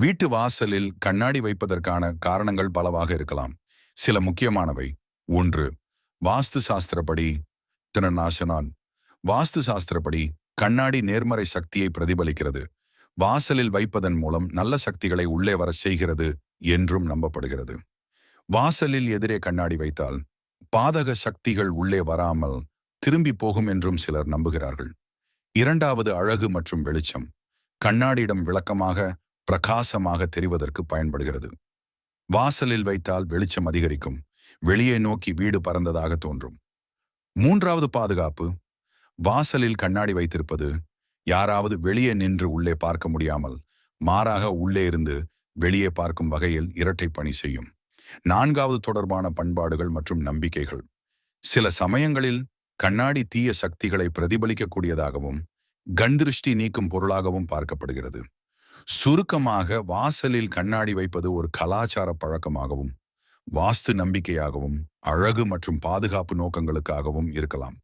வீட்டு வாசலில் கண்ணாடி வைப்பதற்கான காரணங்கள் பலவாக இருக்கலாம். சில முக்கியமானவை. ஒன்று வாஸ்து சாஸ்திரப்படி திறனாசனான். வாஸ்து சாஸ்திரப்படி கண்ணாடி நேர்மறை சக்தியை பிரதிபலிக்கிறது. வாசலில் வைப்பதன் மூலம் நல்ல சக்திகளை உள்ளே வர செய்கிறது என்றும் நம்பப்படுகிறது. வாசலில் எதிரே கண்ணாடி வைத்தால் பாதக சக்திகள் உள்ளே வராமல் திரும்பி போகும் என்றும் சிலர் நம்புகிறார்கள். இரண்டாவது அழகு மற்றும் வெளிச்சம். கண்ணாடியிடம் விளக்கமாக பிரகாசமாக தெரிவதற்கு பயன்படுகிறது. வாசலில் வைத்தால் வெளிச்சம் அதிகரிக்கும். வெளியே நோக்கி வீடு பறந்ததாக தோன்றும். மூன்றாவது பாதுகாப்பு. வாசலில் கண்ணாடி வைத்திருப்பது. யாராவது வெளியே நின்று உள்ளே பார்க்க முடியாமல் மாறாக உள்ளே இருந்து வெளியே பார்க்கும் வகையில் இரட்டை பணி செய்யும். நான்காவது தொடர்பான பண்பாடுகள் மற்றும் நம்பிக்கைகள். சில சமயங்களில் கண்ணாடி தீய சக்திகளை பிரதிபலிக்கக்கூடியதாகவும் கண்திருஷ்டி நீக்கும் பொருளாகவும் பார்க்கப்படுகிறது. சுருக்கமாக வாசலில் கண்ணாடி வைப்பது ஒரு கலாச்சார பழக்கமாகவும் வாஸ்து நம்பிக்கையாகவும் அழகு மற்றும் பாதுகாப்பு நோக்கங்களுக்காகவும் இருக்கலாம்.